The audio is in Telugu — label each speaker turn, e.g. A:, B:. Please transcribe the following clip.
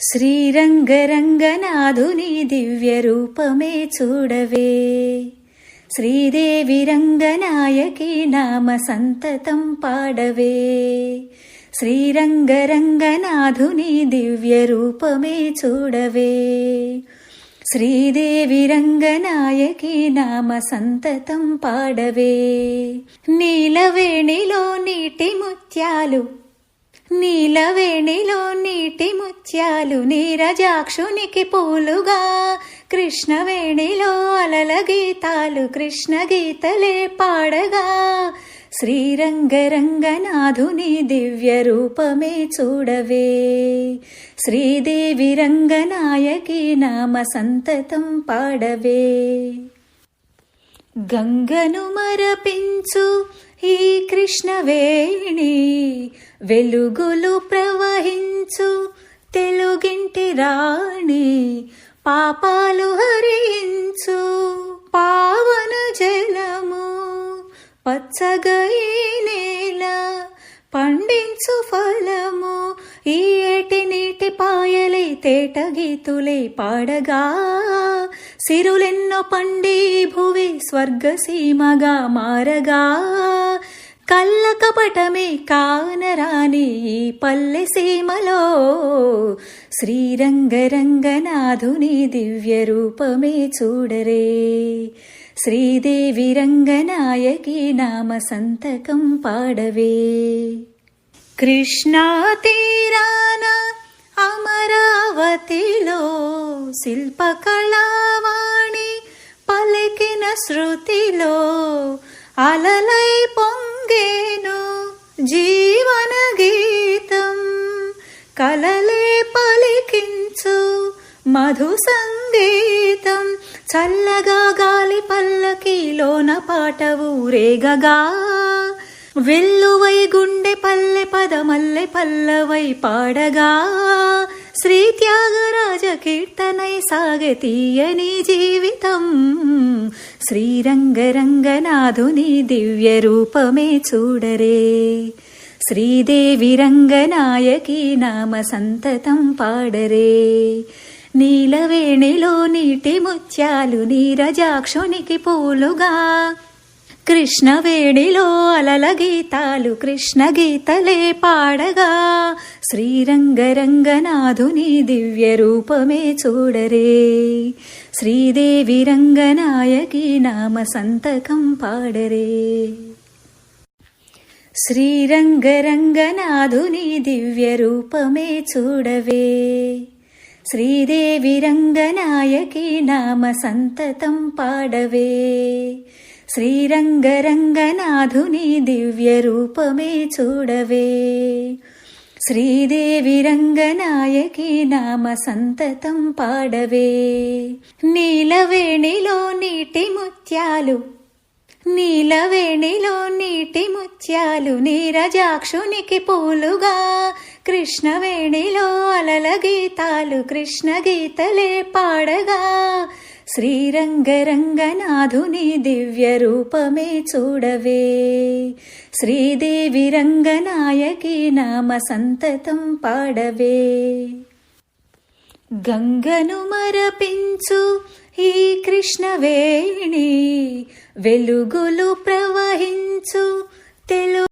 A: శ్రీరంగరంగనాథుని దివ్య రూపమే చూడవే. శ్రీదేవి రంగనాయకి నామ సంతతం పాడవే. శ్రీరంగరంగనాథుని దివ్య రూపమే చూడవే. శ్రీదేవి రంగనాయకి నామ సంతతం పాడవే. నీలవేణిలో నీటి ముత్యాలు నీలవేణిలో ముత్యాలు నీరజాక్షునికి పూలుగా. కృష్ణవేణిలో అలల గీతాలు కృష్ణ గీతలే పాడగా. శ్రీరంగరంగనాథుని దివ్య రూపమే చూడవే. శ్రీదేవి రంగనాయకి నామ సంతతం పాడవే. గంగను మరపించు ఈ కృష్ణవేణి వెలుగులు ప్రవహి రాణి పాపాలు హరించు పావన జలము పచ్చగా నేల పండించు ఫలము. ఈ ఏటి నీటి పాయలై తేట పాడగా. సిరులెన్నో పండి భువి స్వర్గసీమగా మారగా. కల్లకపటమే కానరాని పల్లె సీమలో శ్రీరంగరంగనాథుని దివ్య రూపమే చూడరే. శ్రీదేవి రంగనాయకి నామ సంతకం పాడవే. కృష్ణా తీరాన అమరావతిలో శిల్పకళావాణి పలికిన శృతిలో అలలై పొంగ పొంగేను జీవన గీతం కలలే పలికించు మధు సంగీతం. చల్లగా గాలి పల్లకిలోన పాట ఊరేగగా. వెల్లువై గుండె పల్లె పదమల్లె పల్లవై పాడగా. శ్రీ త్యాగరాజ కీర్తనై సాగతీయని జీవితం. శ్రీరంగరంగనాథుని దివ్య రూపమే చూడరే. శ్రీదేవి రంగనాయకి నామ సంతతం పాడరే. నీలవేణిలో నీటి ముత్యాలు నీరజాక్షునికి పూలుగా. కృష్ణవేణిలో అలల గీతాలు కృష్ణ గీతలే పాడగా. శ్రీరంగరంగనాథుని దివ్య రూపమే చూడరే. శ్రీదేవి రంగనాయకి నామ సంతకం పాడరే. శ్రీరంగరంగనాథుని దివ్య రూపమే చూడవే. శ్రీదేవి రంగనాయకి నామ సంతతం పాడవే. శ్రీరంగరంగనాథుని దివ్య రూపమే చూడవే. శ్రీదేవి రంగనాయకి నామ సంతతం పాడవే. నీలవేణిలో నీటి ముత్యాలు నీలవేణిలో నీటి ముత్యాలు నీరజాక్షునికి పూలుగా. కృష్ణవేణిలో అలల గీతాలు కృష్ణ గీతలే పాడగా. శ్రీరంగరంగనాథుని దివ్య రూపమే చూడవే. శ్రీదేవి రంగనాయకి నామ సంతతం పాడవే. గంగను మరపించు ఈ కృష్ణవేణి వెలుగులు ప్రవహించు తెలు